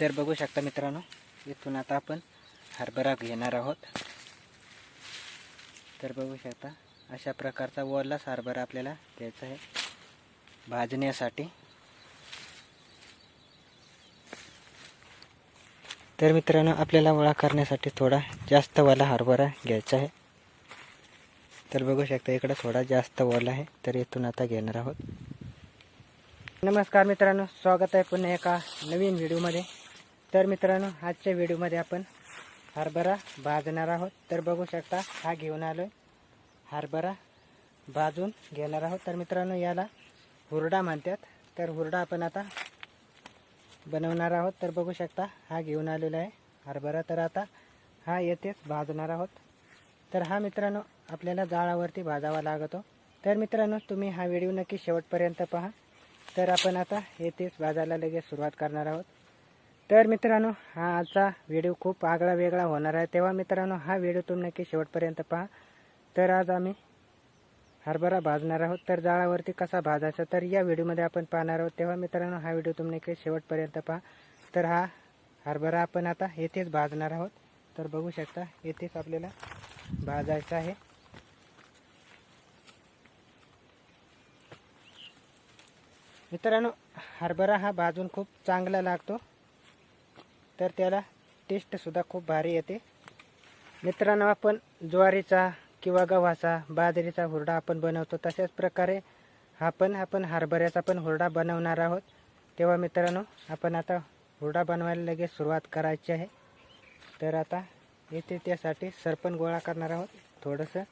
तर बघू शकता मित्रांनो इथून आता आपण हरभरा घेणार आहोत. तर बघू शकता अशा प्रकारचा वरलाच हरभरा आपल्याला घ्यायचा आहे. भाजण्यासाठी. तर मित्रांनो आपल्याला वळा करण्यासाठी थोडा जास्त वाला हरभरा घ्यायचा आहे. तर बघू शकता इकडं थोडा जास्त ओला आहे तर इथून आता घेणार आहोत. नमस्कार मित्रांनो स्वागत आहे पुन्हा एका नवीन व्हिडिओमध्ये. तर मित्रांनो आजच्या व्हिडिओमध्ये आपण हरभरा भाजणार आहोत. तर बघू शकता हा घेऊन आलो आहे हरभरा भाजून घेणार आहोत. तर मित्रांनो याला हुरडा म्हणतात. तर हुरडा आपण आता बनवणार आहोत. तर बघू शकता हा घेऊन आलेला आहे हरभरा. तर आता हा येथेच भाजणार आहोत. तर हा मित्रांनो आपल्याला जाळावरती भाजावा लागतो. तर मित्रांनो तुम्ही हा व्हिडिओ नक्की शेवटपर्यंत पहा. तर आपण आता येथेच भाजायला लगेच सुरुवात करणार आहोत. तर मित्रांनो हा आजचा व्हिडिओ खूप आगळा वेगळा होणार आहे. तेव्हा मित्रांनो हा व्हिडिओ तुम्ही नक्की शेवटपर्यंत पहा. तर आज आम्ही हरभरा भाजणार आहोत. तर जाळावरती कसा भाजायचा तर या व्हिडिओमध्ये आपण पाहणार आहोत. तेव्हा मित्रांनो हा व्हिडिओ तुम्ही नक्की शेवटपर्यंत पहा. तर हा हरभरा आपण आता येथेच भाजणार आहोत. तर बघू शकता येथेच आपल्याला भाजायचा आहे. मित्रांनो हरभरा हा भाजून खूप चांगला लागतो. तर त्याला टेस्टसुद्धा खूप भारी येते. मित्रांनो आपण ज्वारीचा किंवा गव्हाचा बाजरीचा हुरडा आपण बनवतो. तशाच प्रकारे हा पण आपण हरभऱ्याचा पण हुरडा बनवणार आहोत. तेव्हा मित्रांनो आपण आता हुरडा बनवायला लगेच सुरुवात करायची आहे. तर आता येथे त्यासाठी सरपण गोळा करणार आहोत. थोडंसं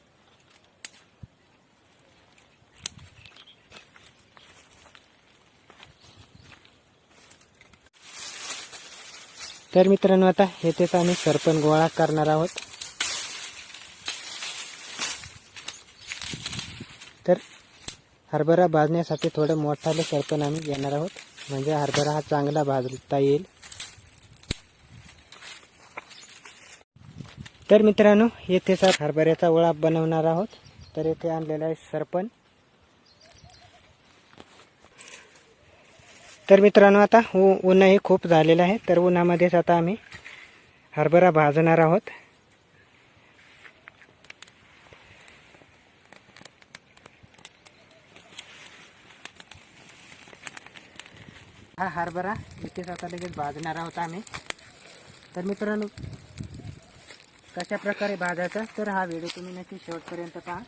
तर मित्रांनो आता येथेच आम्ही सरपण गोळा करणार आहोत. तर हरभरा भाजण्यासाठी थोडं मोठाले सरपण आम्ही घेणार आहोत. म्हणजे हरभरा हा चांगला भाजता येईल. तर मित्रांनो येथेच हरभऱ्याचा ओळा बनवणार आहोत. तर येथे आणलेला आहे सरपण. तर मित्रांनो आता ऊ उन्हही खूप झालेलं आहे. तर उन्हामध्येच आता आम्ही हरभरा भाजणार आहोत. हा हरभरा इथेच आता लगेच भाजणार आहोत आम्ही. तर मित्रांनो कशा प्रकारे भाजायचा तर हा व्हिडिओ तुम्ही नक्की शेवटपर्यंत पहा.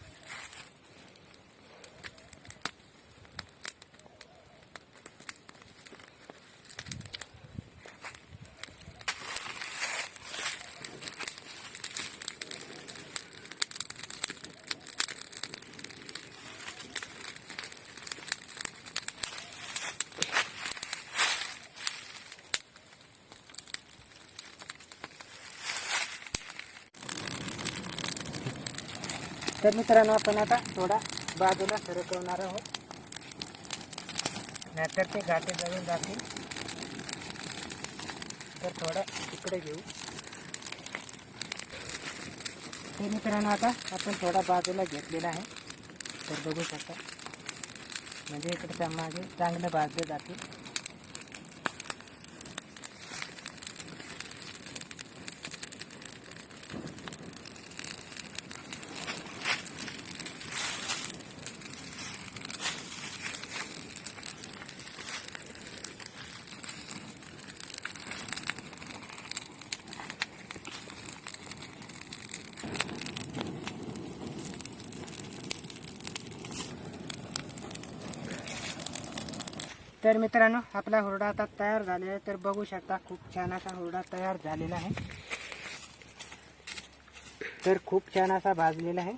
तर मित्रांनो, आपण आता थोडा बाजूला सरकवणार आहोत. नाहीतर ते घाटे जळून जातील. तर थोडा इकडे घेऊ. ते मित्रांनो, आता आपण थोडा बाजूला घेतलेला आहे. तर बघू शकता. म्हणजे इकडच्या मागे चांगलं भाजले जातील. तर मित्रांनो आपला हुरडा आता तयार झालेला आहे. तर बघू शकता खूप छान असा हुरडा तयार झालेला आहे. तर खूप छान असा भाजलेला आहे.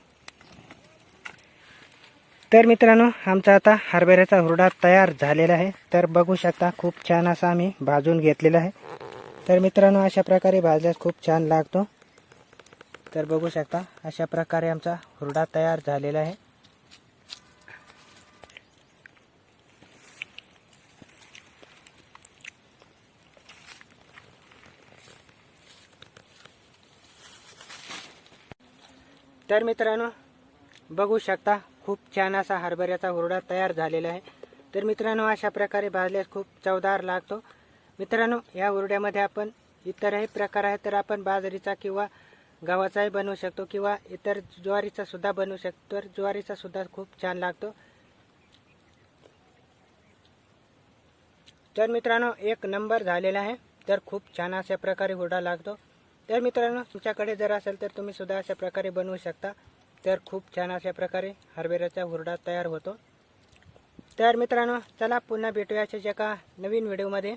तर मित्रांनो आमचा आता हरभऱ्याचा हुरडा तयार झालेला आहे. तर बघू शकता खूप छान असा आम्ही भाजून घेतलेला आहे. तर मित्रांनो अशा प्रकारे भाजल्यास खूप छान लागतो. तर बघू शकता अशा प्रकारे आमचा हुरडा तयार झालेला आहे. तर मित्रांनो बघू शकता खूप छान असा हरभऱ्याचा हुरडा तयार झालेला आहे. तर मित्रांनो अशा प्रकारे भाजल्यास खूप चवदार लागतो. मित्रांनो या हुरड्यामध्ये आपण इतरही प्रकार आहेत तर आपण बाजरीचा किंवा गव्हाचाही बनवू शकतो किंवा इतर ज्वारीचा सुद्धा बनवू शकतो. तर ज्वारीचा सुद्धा खूप छान लागतो. तर मित्रांनो एक नंबर झालेला आहे. तर खूप छान अशा प्रकारे हुरडा लागतो. तर मित्रांनो तुमच्याकडे जर असेल तर तुम्ही सुद्धा अशा प्रकारे बनवू शकता. तर खूप छान अशा प्रकारे हरभऱ्याचा हुरडा तयार होतो. तर मित्रांनो चला पुन्हा भेटूया अशाच एका नवीन व्हिडिओमध्ये.